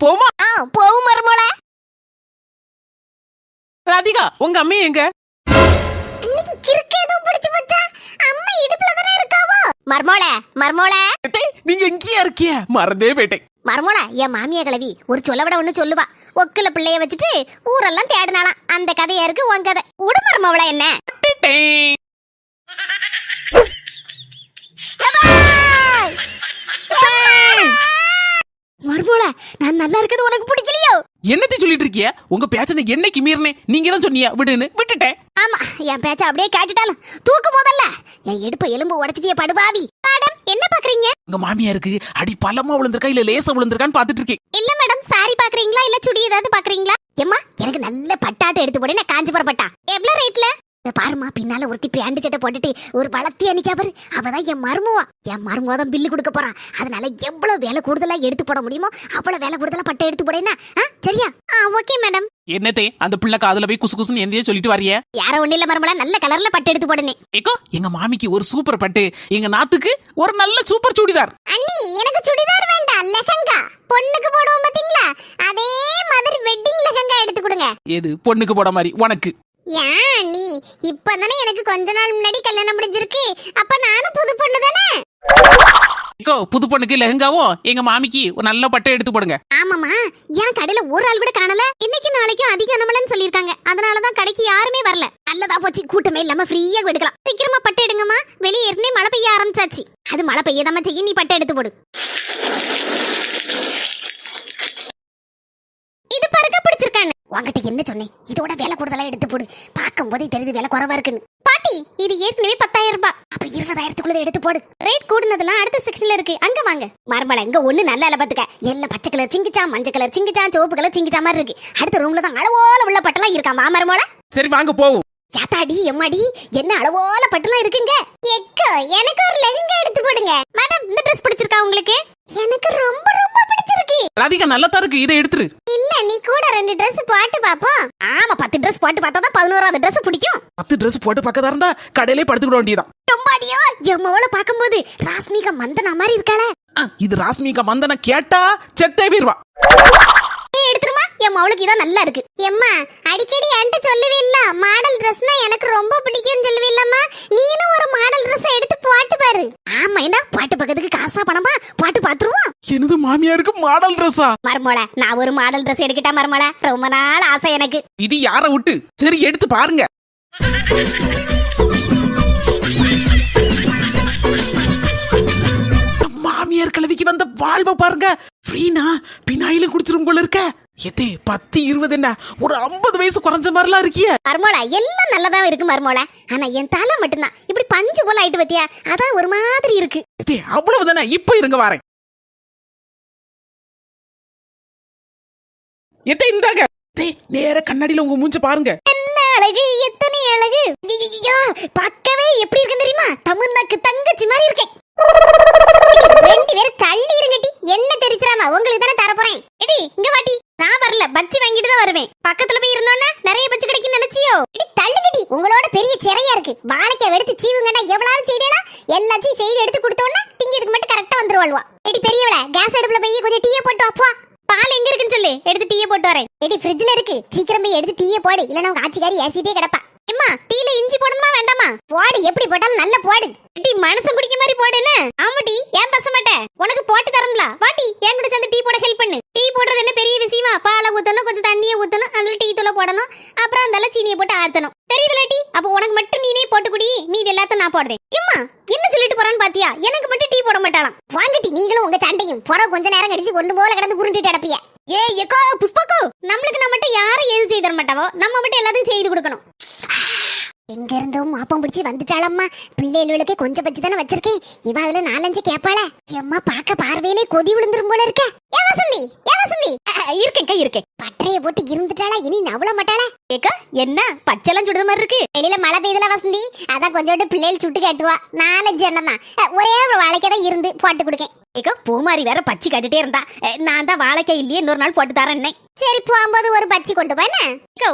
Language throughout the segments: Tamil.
போமா? ஆ போவும் மருமோள. ராதிகா உங்க அம்மா எங்க? இன்னைக்கு கிறுக்கு எதுவும் பிடிச்சு போச்சா? அம்மா இடுப்புல தானே இருக்காவோ? மர்மோள மர்மோள. அட்டே, நீங்க எங்கேயா இருக்கிய? மறந்தே போயிட்டேன். மர்மோள என் மாமியா கிழவி ஒரு சொல்ல விட ஒண்ணு சொல்லுவா. ஒக்குல பிள்ளைய வச்சுட்டு ஊரெல்லாம் தேடினாலாம் அந்த கதையா இருக்கு உன் கதை. உடு மர்மோள என்ன? டேய். மர்மோள நான் நல்லா இருக்கிறது உனக்கு பிடிக்கலையோ? என்னத்தை சொல்லிட்டு இருக்கிய? உங்க பேச்சனை என்னைக்கு மீறினே? நீங்க தான் சொன்னீங்க விடுன்னு விட்டுட்டேன். ஆமா என் பேச்ச அப்படியே கேட்டுட்டாலும் தூக்கு முதல்ல. என் இடுப்பு எலும்பு உடைச்சிட்டிய படுபாவி. மேடம் என்ன பாக்குறீங்க? உங்க மாமியாருக்கு அடி பலமா விழுந்திருக்கா இல்ல லேசா விழுந்திருக்கான்னு பாத்துட்டு இருக்கேன். இல்ல மேடம் சாரி பாக்குறீங்களா இல்ல சுடி ஏதாவது பாக்குறீங்களா? எம்மா எனக்கு நல்ல பட்டாட்டு எடுத்து போடு நான் காஞ்சிபுரம் பட்டா. எவ்வளவு ரேட்ல பாருமா பின்னால ஒருத்தி பேண்ட் சட்டை போட்டுட்டு ஒரு பழத்தி அன்னிக்கா பாரு. அவதான் என் மருமவா. என் மருமவா தான் பில்லு கொடுக்க போறான் அதனால எவ்வளவு வேலை கூடுதலா எடுத்து போட முடியுமோ அவ்வளவு வேலை கூடுதலா பட்டை எடுத்து போடேன்னா? சரியா? ஓகே மேடம் என்னத்தே அந்த பிள்ளை காதுல போய் குசு குசுன்னு எந்தையே சொல்லிட்டு வரிய? யார ஒண்ணு இல்ல மருமலா நல்ல கலர்ல பட்டு எடுத்து போடுனே ஏக்கோ எங்க மாமிக்கு ஒரு சூப்பர் பட்டு எங்க நாத்துக்கு ஒரு நல்ல சூப்பர் சுடிதார். அண்ணி எனக்கு சுடிதார் வேண்டாம். லெஹங்கா. பொண்ணுக்கு போடுவோம் பாத்தீங்களா? அதே மாதிரி வெட்டிங் லெஹங்கா எடுத்து கொடுங்க. எது பொண்ணுக்கு போட மாதிரி உனக்கு? ஏன் நீ இப்பதானே எனக்கு கொஞ்ச நாள் முன்னாடி கல்யாணம் முடிஞ்சிருக்கு. அப்ப நானும் புது பொண்ணு தானே? ஏக்கோ புது பொண்ணுக்கு லெஹங்காவும் எங்க மாமிக்கு ஒரு நல்ல பட்டை எடுத்து போடுங்க. ஆமாமா ஏன் கடையில ஒரு ஆள் கூட காணல? இன்னைக்கு நாளைக்கும் அதிக அனமலன்னு சொல்லிருக்காங்க அதனாலதான் கடைக்கு யாருமே வரல. நல்லதா போச்சு. கூட்டமே இல்லாம ஃப்ரீயா எடுக்கலாம். சீக்கிரமா பட்டு எடுங்கம்மா. வெளியே ஏற்கனவே மழை பெய்ய ஆரம்பிச்சாச்சு. அது மழை பெய்யதாம செய்ய. நீ பட்டு எடுத்து போடு இது பறக்க உன்கிட்ட என்ன சொன்னேன்? இதோட விலை கூடுதலா எடுத்து போடு. பார்க்கும் போதே தெரியுது விலை குறைவா இருக்குன்னு. பாட்டி இது ஏற்கனவே பத்தாயிரம் ரூபாய். அப்ப இருபதாயிரத்துக்குள்ள எடுத்து போடு. ரேட் கூடுனதெல்லாம் அடுத்த செக்ஷன்ல இருக்கு. அங்க வாங்க. மர்மல இங்க ஒண்ணு நல்ல பாத்துக்க எல்லாம் பச்சை கலர் சிங்கிச்சா மஞ்சள் கலர் சிங்கிச்சா சிவப்பு கலர் சிங்கிச்சா மாதிரி இருக்கு. அடுத்த ரூம்ல தான் அளவோல உள்ள பட்டெல்லாம் இருக்கா மாமரமோல சரி வாங்க போவோம். யாத்தாடி எம்மாடி என்ன அளவோல பட்டுலாம் இருக்குங்க? எக்கோ எனக்கு ஒரு லெஹங்கா எடுத்து போடுங்க. மேடம் இந்த Dress பிடிச்சிருக்கா உங்களுக்கு? எனக்கு ரொம்ப ரொம்ப பிடிச்சிருக்கு. ராதிகா நல்லா தான் இருக்கு. இதை எடுத்துரு. இல்ல நீ கூட ரெண்டு Dress போட்டு பாப்போம். ஆமா பத்து Dress போட்டு பார்த்தா தான் பதினோராவது Dress பிடிக்கும். பத்து Dress போட்டு பக்கத்தா இருந்தா கடையிலே படுத்துக்கிட வேண்டியதான் ரொம்பாடியோ எம்மவள பாக்கும்போது ராஸ்மிகா மந்தனா மாதிரி இருக்காளே இது ராஸ்மிகா மந்தன கேட்டா செத்தே போயிருவா. ஏய், எடுத்துருமா? என் மவளுக்கு இதான் நல்லா இருக்கு. எம்மா அடிக்கடி என்கிட்ட சொல்லுவே இல்ல. மாடல் ட்ரெஸ்னா எனக்கு ரொம்ப பிடிக்கும்னு சொல்லுவே இல்லம்மா. நீனும் ஒரு மாடல் ட்ரெஸ் எடுத்து போட்டு பாரு ஆமா என்ன பாட்டு பக்கத்துக்கு காசா பணமா பாட்டு பாத்துருவோம் எனது மாமியாருக்கு மாடல் ட்ரெஸ்ஸா? மருமோள நான் ஒரு மாடல் ட்ரெஸ் எடுக்கிட்டா மருமோள? ரொம்ப நாள் ஆசை எனக்கு. இது யார விட்டு? சரி எடுத்து பாருங்க. மாமியார் கிழவிக்கு வந்த வாழ்வை பாருங்க. ஃப்ரீனா? பினாயிலும் குடிச்சிரும் போல இருக்க. எத்தே பத்து இருபது என்ன? ஒரு ஐம்பது வயசு குறைஞ்ச மாதிரிலாம் இருக்கிய. மருமோள எல்லாம் நல்லதா இருக்கு மருமோள. ஆனா என் தலை மட்டும்தான். இப்படி பஞ்சு போல ஆயிட்டு பத்தியா? அதான் ஒரு மாதிரி இருக்கு. எத்தே அவ்வளவு தானே இப்ப இருங்க வரேன். எத்தை இந்தாங்க. நேர கண்ணாடியில உங்க மூஞ்ச பாருங்க. என்ன அழகு? எத்தனை அழகு? ஐயையோ, பார்க்கவே எப்படி இருக்கு தெரியுமா? தமிழ்நாக்கு தங்கச்சி மாதிரி இருக்கேன் ரெண்டு பேரும் தள்ளி இருங்கடி. என்ன தெரிச்சிராம உங்களுக்கு தானே தர போறேன். எடி இங்க வாட்டி நான் வரல. பச்சி வாங்கிட்டு தான் வருவேன். பக்கத்துல போய் இருந்தோம்னா நிறைய பச்சி கிடைக்கும் நினைச்சியோ? எடி தள்ளுங்கடி. உங்களோட பெரிய சிறையா இருக்கு. வாழைக்காய் எடுத்து சீவுங்கன்னா எவ்வளவு செய்தேலாம் எல்லாத்தையும் செய்து எடுத்து கொடுத்தோம்னா திங்கிறதுக்கு மட்டும் கரெக்டா வந்துருவாள்வா. எடி பெரியவள கேஸ் அடுப்புல போய் கொஞ்சம் டீயை போட்டு அப்பா பால் எங்க சொல்லு எடுத்து டீயை போட்டு வரேன். எடி ஃப்ரிட்ஜ்ல இருக்கு. சீக்கிரம் போய் எடுத்து டீயை போடு. இல்லனா உங்க ஆச்சிக்காரி ஏசிட்டே கிடப்பா. எம்மா டீல இஞ்சி போடணுமா வேண்டாமா? போடு எப்படி போட்டாலும் நல்ல போடு. டீ மனசு குடிக்க மாதிரி போடுன்னு ஆமா டீ ஏன் பச மாட்டேன் உனக்கு போட்டு தரம்ல வாட்டி என் கூட சேர்ந்து டீ போட ஹெல்ப் பண்ணு. டீ போடுறது என்ன பெரிய விஷயமா? பாலை ஊத்தணும் கொஞ்சம் தண்ணியை ஊத்தணும் அதில் டீ தூளை போடணும். அப்புறம் அந்த சீனியை போட்டு ஆத்தணும். தெரியுதுல டீ அப்போ உனக்கு மட்டும் நீனே போட்டு குடி. மீதி எல்லாத்தையும் நான் போடுறேன். எம்மா என்ன சொல்லிட்டு போறான்னு பாத்தியா? எனக்கு மட்டும் டீ போட மாட்டாளாம். வாங்கட்டி நீங்களும் உங்க சண்டையும். புற கொஞ்ச நேரம் கழிச்சு கொண்டு போல கிடந்து உருண்டுட்டு எக்கோ புஷ்பக்கோ நம்மளுக்கு நம்ம மட்டும் யாரும் எது செய்து தர மாட்டாவோ நம்ம மட்டும் எல்லாத்தையும் செய்து கொடுக்கணும். எங்க இருந்தும் மாப்பம் பிடிச்சி வந்துட்டாளம்மா பிள்ளைகளுக்கு கொஞ்சம் பச்சு தானே வச்சிருக்கேன். இவ அதுல நாலஞ்சு கேப்பாள. எம்மா பாக்க பார்வையிலே கொதி விழுந்துரும் போல இருக்க. ஏ வசந்தி ஏ வசந்தி. இருக்கேன் இருக்கேன். பட்டறைய போட்டு இருந்துட்டாளா இனி நவள மாட்டாளா? ஏக்கா என்ன? பச்செல்லாம் சுடுத மாதிரி இருக்கு. வெளியில மழை பெய்யுதுல வசந்தி. அதான் கொஞ்சோண்டு பிள்ளைகள் சுட்டு காட்டுவா. நாலஞ்சு தான். ஒரே ஒரு வாழைக்கா தான் இருந்து போட்டு கொடுக்கேன். ஏக்கோ பூமாரி வேற பச்சி கட்டிட்டே இருந்தா. நான் தான் வாழைக்காய் இல்லையே இன்னொரு நாள் போட்டு தரேன்னே சரி போகும்போது ஒரு பச்சி கொண்டு போன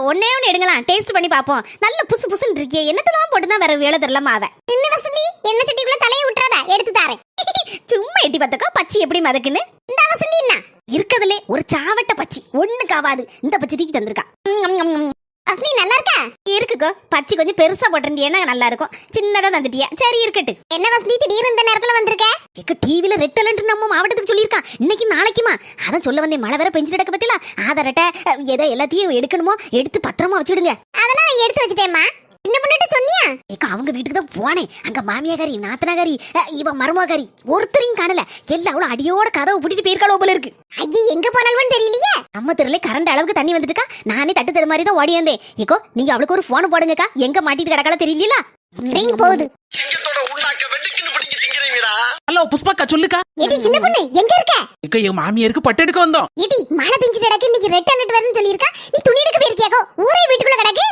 ஒன்னே ஒன்னு எடுங்களா டேஸ்ட் பண்ணி பாப்போம் நல்ல புசு புசுன்னு இருக்கியே என்னத்தெல்லாம் போட்டு தான் வேற வேலை தெரியல மாவ சின்ன வசந்தி? என்ன சட்டிக்குள்ள தலையை விட்டுறாத எடுத்து தரேன். சும்மா எட்டி பார்த்தக்கா பச்சி எப்படி மதக்குன்னு? இந்த வசந்தி என்ன? இருக்கதுலே ஒரு சாவட்ட பச்சி. ஒண்ணுக்கு ஆவாது இந்த பச்சி தூக்கி தந்திருக்கா. அஸ்னி நல்லா இருக்கா? இருக்குக்கோ. பச்சி கொஞ்சம் பெருசா போட்டிருந்தியன்னா நல்லா இருக்கும். சின்னதா தந்துட்டியா. சரி இருக்கட்டு என்ன வசந்தி திடீர்னு இந்த நேரத்துல வந்திருக்க? எங்க டிவில ரெட் அலர்ட் நம்ம மாவட்டத்துக்கு சொல்லியிருக்கான். இன்னைக்கு நாளைக்குமா? அதான் சொல்ல வந்தேன். மழை வேற பெஞ்சு கிடக்க பத்தில ஆதாரட்ட ஏதோ எல்லாத்தையும் எடுக்கணுமோ எடுத்து பத்திரமா வச்சுடுங்க. அதெல்லாம் எடுத்து வச்சுட்டேம்மா. சின்ன சொன்னியா? ஏக்கா அவங்க வீட்டுக்கு தான் போனேன். அங்க மாமியாகாரி நாத்தனாகாரி இவன் மருமகாரி ஒருத்தரையும் காணல. எல்லாம் அவ்வளவு அடியோட கதவை பிடிச்சிட்டு போயிருக்காளோ போல இருக்கு. ஐயே எங்க போனாலும் தெரியலையே. நம்ம தெருல கரண்ட் அளவுக்கு தண்ணி வந்துட்டுக்கா நானே தட்டு தரு மாதிரி தான் ஓடி வந்தேன். ஏக்கோ நீங்க அவளுக்கு ஒரு போன் போடுங்கக்கா. எங்க மாட்டிட்டு கிடக்கால தெரியல ரிங் போகுது. ஹலோ புஷ்பாக்கா சொல்லுக்கா. எடி சின்ன பொண்ணு எங்க இருக்க? இக்க என் மாமியாருக்கு பட்டு எடுக்க வந்தோம். எடி மழை பெஞ்சிட்டு கிடக்கு இன்னைக்கு ரெட் அலர்ட் வருதுன்னு சொல்லியிருக்கா. நீ துணி எடுக்க போயிருக்கியாக்கோ? ஊரே வீட்டுக்குள்ள கிடக்கு.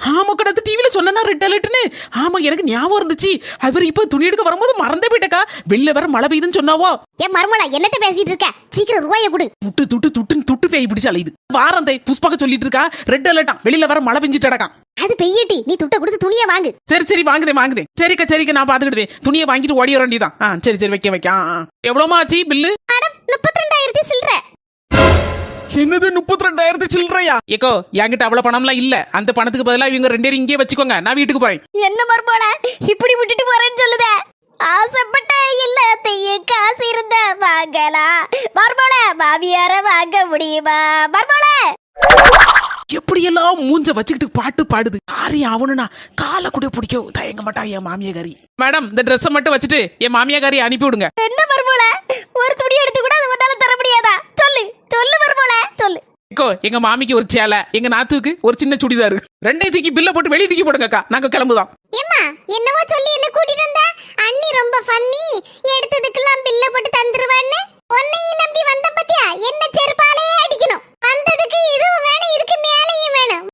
ஆமா கடத்து டிவில சொன்னா ரெட் அலர்ட்னு ஆமா எனக்கு ஞாபகம் இருந்துச்சு. அவர் இப்ப துணி எடுக்க வரும்போது மறந்தே போயிட்டக்கா. வெளில வேற மழை பெய்யுதுன்னு சொன்னாவோ? என் மருமலா என்னத்த பேசிட்டு இருக்க? சீக்கிரம் ரூபாய கொடு. துட்டு துட்டு துட்டுன்னு துட்டு பேய் பிடிச்சு அலையுது. வாரம் தே புஷ்பாக்க சொல்லிட்டு இருக்கா. ரெட் அலர்ட்டான் வெளியில வேற மழை பெஞ்சிட்டு அது பெய்யட்டி. நீ துட்ட கொடுத்து துணியை வாங்கு. சரி சரி வாங்குதேன் வாங்குதேன் சரிக்கா சரிக்கா நான் பாத்துக்கிட்டேன் துணியை வாங்கிட்டு ஓடி வர வேண்டியதான் ஆ சரி சரி வைக்க வைக்க. எவ்வளவுமா ஆச்சு பில்லு என்னது முப்பத்தி ரெண்டாயிரத்து சில்லறையா? ஏக்கோ என்கிட்ட அவ்வளவு பணம்லாம் இல்ல. அந்த பணத்துக்கு பதிலா இவங்க ரெண்டு பேரும் இங்கே வச்சுக்கோங்க. நான் வீட்டுக்கு போறேன். என்ன மருமோல இப்படி விட்டுட்டு போறேன்னு சொல்லுத. ஆசைப்பட்ட எல்லாத்தையும் காசு இருந்தா வாங்கலாம் மருமோல மாமியார வாங்க முடியுமா? மருமோல எப்படியெல்லாம் மூஞ்ச வச்சுக்கிட்டு பாட்டு பாடுது? யாரு அவனுனா காலை கூட பிடிக்கும் தயங்க மாட்டா என் மாமியகாரி மேடம் இந்த ட்ரெஸ்ஸை மட்டும் வச்சுட்டு என் மாமியகாரி அனுப்பி விடுங்க. என்ன மருமோல ஒரு துணி எடுத்து கூட அது தர முடியாதா? சொல்லு சொல்லு மருமோல சொல்லு. ஏக்கோ எங்க மாமிக்கு ஒரு சேலை எங்க நாத்துக்கு ஒரு சின்ன சுடிதார். ரெண்டையும் தூக்கி பில்ல போட்டு வெளியே தூக்கி போடுங்கக்கா நாங்க கிளம்புதான் ஏம்மா என்னவோ சொல்லி என்ன கூட்டிட்டு வந்த? அண்ணி ரொம்ப ஃபன்னி எடுத்ததுக்கெல்லாம் பில்ல போட்டு தந்துருவான்னு? உன்னையும் நம்பி வந்த பத்தியா? என்ன செருப்பாலே